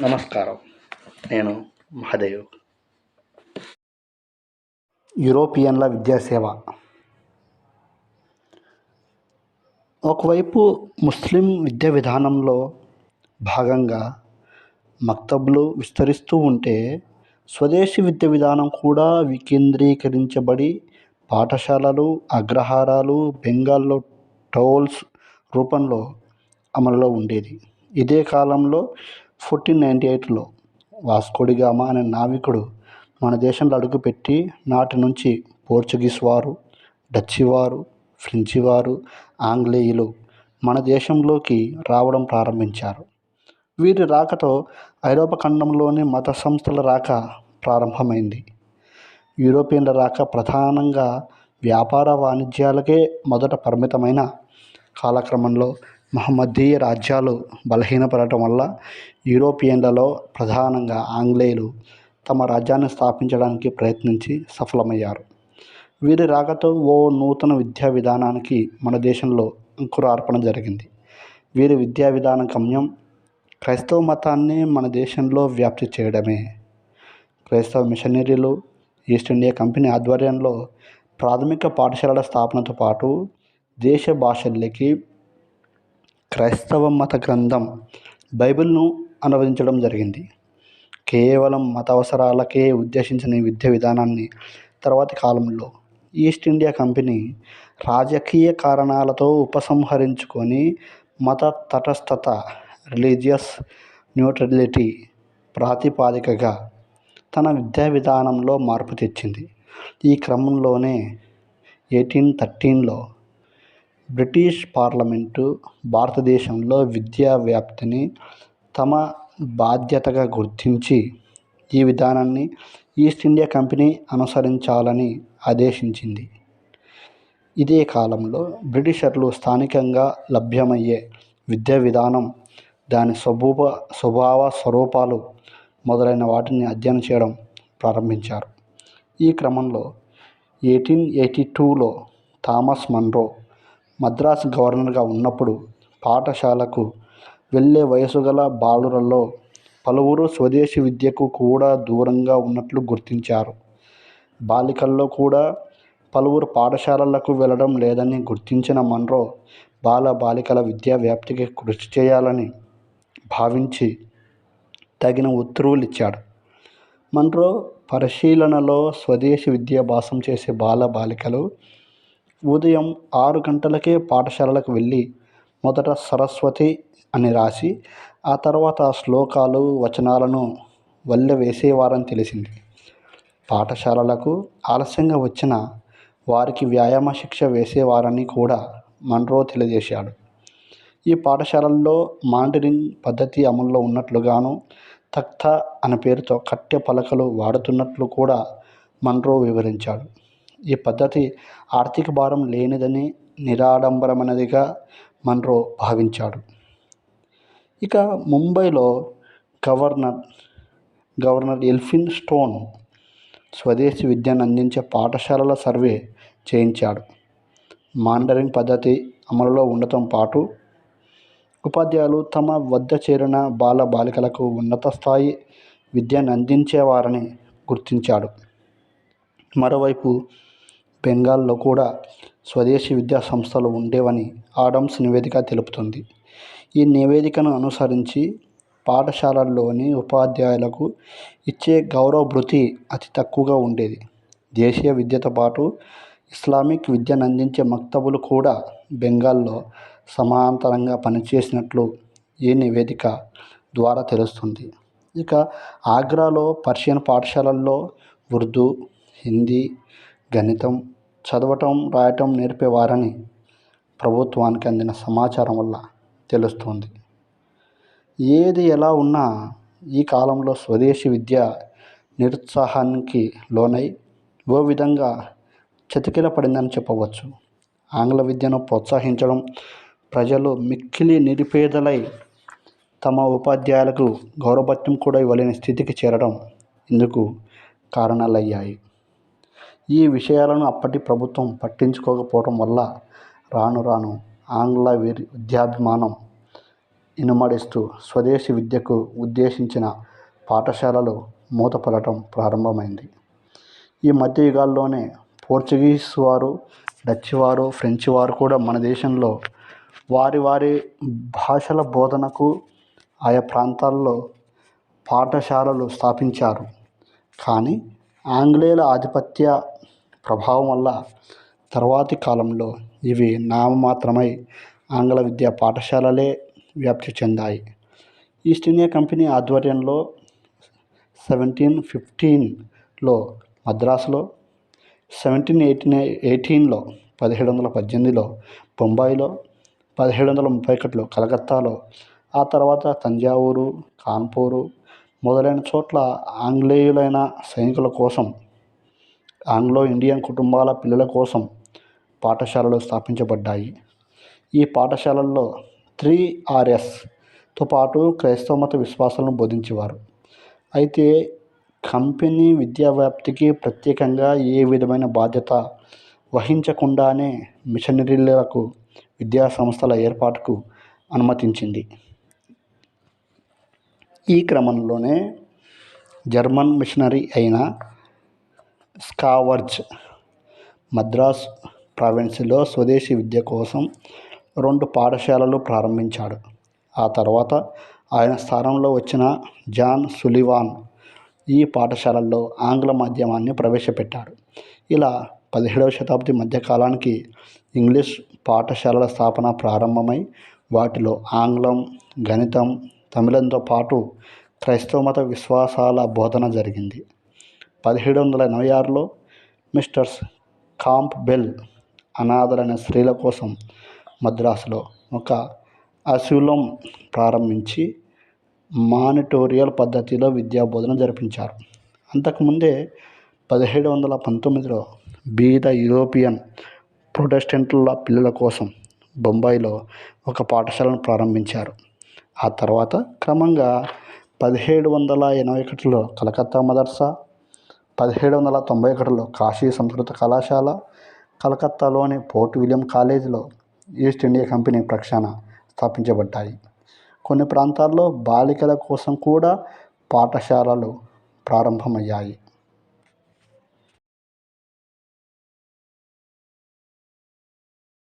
నమస్కారం. నేను మహాదేవ్. యూరోపియన్ల విద్యాసేవ. ఒకవైపు ముస్లిం విద్యా విధానంలో భాగంగా మక్తబ్లు విస్తరిస్తూ ఉంటే స్వదేశీ విద్య విధానం కూడా వికేంద్రీకరించబడి పాఠశాలలు అగ్రహారాలు బెంగాల్లో టోల్స్ రూపంలో అమలులో ఉండేది. ఇదే కాలంలో ఫోర్టీన్ నైంటీ ఎయిట్లో వాస్కోడిగామా అనే నావికుడు మన దేశంలో అడుగుపెట్టి నాటి నుంచి పోర్చుగీస్ వారు డచ్చి వారు ఫ్రెంచి వారు ఆంగ్లేయులు మన దేశంలోకి రావడం ప్రారంభించారు. వీరి రాకతో ఐరోపా ఖండంలోని మత సంస్థల రాక ప్రారంభమైంది. యూరోపియన్ల రాక ప్రధానంగా వ్యాపార వాణిజ్యాలకే మొదట పరిమితమైన కాలక్రమంలో మహమ్మదీయ రాజ్యాలు బలహీనపడటం వల్ల యూరోపియన్లలో ప్రధానంగా ఆంగ్లేయులు తమ రాజ్యాన్ని స్థాపించడానికి ప్రయత్నించి సఫలమయ్యారు. వీరి రాకతో ఓ నూతన విద్యా విధానానికి మన దేశంలో అంకురార్పణ జరిగింది. వీరి విద్యా విధాన గమ్యం క్రైస్తవ మతాన్ని మన దేశంలో వ్యాప్తి చేయడమే. క్రైస్తవ మిషనరీలు ఈస్ట్ ఇండియా కంపెనీ ఆధ్వర్యంలో ప్రాథమిక పాఠశాలల స్థాపనతో పాటు దేశ భాషల్లోకి క్రైస్తవ మత గ్రంథం బైబిల్ను అనువదించడం జరిగింది. కేవలం మత అవసరాలకే ఉద్దేశించిన విద్య విద్యా విధానాన్ని తర్వాతి కాలంలో ఈస్ట్ ఇండియా కంపెనీ రాజకీయ కారణాలతో ఉపసంహరించుకొని మత తటస్థత రిలీజియస్ న్యూట్రలిటీ ప్రాతిపాదికగా తన విద్యా విధానంలో మార్పు తెచ్చింది. ఈ క్రమంలోనే ఎయిటీన్ థర్టీన్లో బ్రిటిష్ పార్లమెంటు భారతదేశంలో విద్యా వ్యాప్తిని తమ బాధ్యతగా గుర్తించి ఈ విధానాన్ని ఈస్ట్ ఇండియా కంపెనీ అనుసరించాలని ఆదేశించింది. ఇదే కాలంలో బ్రిటిషర్లు స్థానికంగా లభ్యమయ్యే విద్యా విధానం దాని స్వభూప స్వభావ స్వరూపాలు మొదలైన వాటిని అధ్యయనం చేయడం ప్రారంభించారు. ఈ క్రమంలో ఎయిటీన్ ఎయిటీ టూలో థామస్ మన్రో మద్రాసు గవర్నర్గా ఉన్నప్పుడు పాఠశాలకు వెళ్ళే వయసు గల బాలురల్లో పలువురు స్వదేశీ విద్యకు కూడా దూరంగా ఉన్నట్లు గుర్తించారు. బాలికల్లో కూడా పలువురు పాఠశాలలకు వెళ్ళడం లేదని గుర్తించిన మన్రో బాల బాలికల విద్యా వ్యాప్తికి కృషి చేయాలని భావించి తగిన ఉత్తర్వులు ఇచ్చాడు. మన్రో పరిశీలనలో స్వదేశీ విద్యాభ్యాసం చేసే బాల బాలికలు ఉదయం ఆరు గంటలకే పాఠశాలలకు వెళ్ళి మొదట సరస్వతి అని రాసి ఆ తర్వాత శ్లోకాలు వచనాలను వల్లె వేసేవారని తెలిసింది. పాఠశాలలకు ఆలస్యంగా వచ్చిన వారికి వ్యాయామ శిక్ష వేసేవారని కూడా మన్రో తెలియజేశాడు. ఈ పాఠశాలల్లో మాండరిన్ పద్ధతి అమల్లో ఉన్నట్లుగాను తఖ్తా అనే పేరుతో కట్టె పలకలు వాడుతున్నట్లు కూడా మన్రో వివరించాడు. ఈ పద్ధతి ఆర్థిక భారం లేనిదని నిరాడంబరమైనదిగా మన్రో భావించాడు. ఇక ముంబైలో గవర్నర్ గవర్నర్ ఎల్ఫిన్ స్టోన్ స్వదేశీ విద్యను అందించే పాఠశాలల సర్వే చేయించాడు. మాండరింగ్ పద్ధతి అమలులో ఉండటం పాటు ఉపాధ్యాయులు తమ వద్ద చేరిన బాల బాలికలకు ఉన్నత స్థాయి విద్యను అందించేవారని గుర్తించాడు. మరోవైపు బెంగాల్లో కూడా స్వదేశీ విద్యా సంస్థలు ఉండేవని ఆడమ్స్ నివేదిక తెలుపుతుంది. ఈ నివేదికను అనుసరించి పాఠశాలల్లోని ఉపాధ్యాయులకు ఇచ్చే గౌరవ భృతి అతి తక్కువగా ఉండేది. దేశీయ విద్యతో పాటు ఇస్లామిక్ విద్యను అందించే మక్తబులు కూడా బెంగాల్లో సమాంతరంగా పనిచేసినట్లు ఈ నివేదిక ద్వారా తెలుస్తుంది. ఇక ఆగ్రాలో పర్షియన్ పాఠశాలల్లో ఉర్దూ హిందీ గణితం చదవటం రాయటం నేర్పేవారని ప్రభుత్వానికి అందిన సమాచారం వల్ల తెలుస్తుంది. ఏది ఎలా ఉన్నా ఈ కాలంలో స్వదేశీ విద్య నిరుత్సాహానికి లోనై ఓ విధంగా చతికిల పడిందని చెప్పవచ్చు. ఆంగ్ల విద్యను ప్రోత్సహించడం ప్రజలు మిక్కిలి నిరుపేదలై తమ ఉపాధ్యాయులకు గౌరవభత్యం కూడా ఇవ్వలేని స్థితికి చేరడం ఇందుకు కారణాలయ్యాయి. ఈ విషయాలను అప్పటి ప్రభుత్వం పట్టించుకోకపోవడం వల్ల రాను రాను ఆంగ్ల విద్యాభిమానం ఇనుమడిస్తూ స్వదేశీ విద్యకు ఉద్దేశించిన పాఠశాలలు మూతపడటం ప్రారంభమైంది. ఈ మధ్యయుగాల్లోనే పోర్చుగీస్ వారు డచ్ వారు ఫ్రెంచ్ వారు కూడా మన దేశంలో వారి వారి భాషల బోధనకు ఆయా ప్రాంతాల్లో పాఠశాలలు స్థాపించారు. కానీ ఆంగ్లేయుల ఆధిపత్య ప్రభావం వల్ల తర్వాతి కాలంలో ఇవి నామమాత్రమై ఆంగ్ల విద్యా పాఠశాలలే వ్యాప్తి చెందాయి. ఈస్ట్ ఇండియా కంపెనీ ఆధ్వర్యంలో సెవెంటీన్ ఫిఫ్టీన్లో మద్రాసులో సెవెంటీన్ ఎయిటీన్ ఎయిటీన్లో పదిహేడు వందల పద్దెనిమిదిలో బొంబాయిలో పదిహేడు వందల ముప్పై ఒకటిలో కలకత్తాలో ఆ తర్వాత తంజావూరు కాన్పూరు మొదలైన చోట్ల ఆంగ్లేయులైన సైనికుల కోసం ఆంగ్లో ఇండియన్ కుటుంబాల పిల్లల కోసం పాఠశాలలు స్థాపించబడ్డాయి. ఈ పాఠశాలల్లో త్రీ ఆర్ఎస్తో పాటు క్రైస్తవ మత విశ్వాసాలను బోధించేవారు. అయితే కంపెనీ విద్యా వ్యాప్తికి ప్రత్యేకంగా ఏ విధమైన బాధ్యత వహించకుండానే మిషనరీలకు విద్యా సంస్థల ఏర్పాటుకు అనుమతించింది. ఈ క్రమంలోనే జర్మన్ మిషనరీ అయిన స్కావర్జ్ మద్రాస్ ప్రావిన్స్లో స్వదేశీ విద్య కోసం రెండు పాఠశాలలు ప్రారంభించాడు. ఆ తర్వాత ఆయన స్థానంలో వచ్చిన జాన్ సులివాన్ ఈ పాఠశాలల్లో ఆంగ్ల మాధ్యమాన్ని ప్రవేశపెట్టాడు. ఇలా పదిహేడవ శతాబ్ది మధ్యకాలానికి ఇంగ్లీష్ పాఠశాలల స్థాపన ప్రారంభమై వాటిలో ఆంగ్లం గణితం తమిళంతో పాటు క్రైస్తవ మత విశ్వాసాల బోధన జరిగింది. పదిహేడు వందల ఎనభై ఆరులో మిస్టర్స్ కాంప్ బెల్ అనాథలైన స్త్రీల కోసం మద్రాసులో ఒక అసూలం ప్రారంభించి మానిటోరియల్ పద్ధతిలో విద్యా బోధన జరిపించారు. అంతకుముందే పదిహేడు వందల పంతొమ్మిదిలో బీద యూరోపియన్ ప్రొటెస్టెంట్ల పిల్లల కోసం బొంబాయిలో ఒక పాఠశాలను ప్రారంభించారు. ఆ తర్వాత క్రమంగా పదిహేడు వందల ఎనభై ఒకటిలో కలకత్తా మదర్సా పదిహేడు వందల తొంభై ఒకటిలో కాశీ సంస్కృత కళాశాల కలకత్తాలోని పోర్ట్ విలియం కాలేజీలో ఈస్ట్ ఇండియా కంపెనీ ప్రక్షాళన స్థాపించబడ్డాయి. కొన్ని ప్రాంతాల్లో బాలికల కోసం కూడా పాఠశాలలు ప్రారంభమయ్యాయి.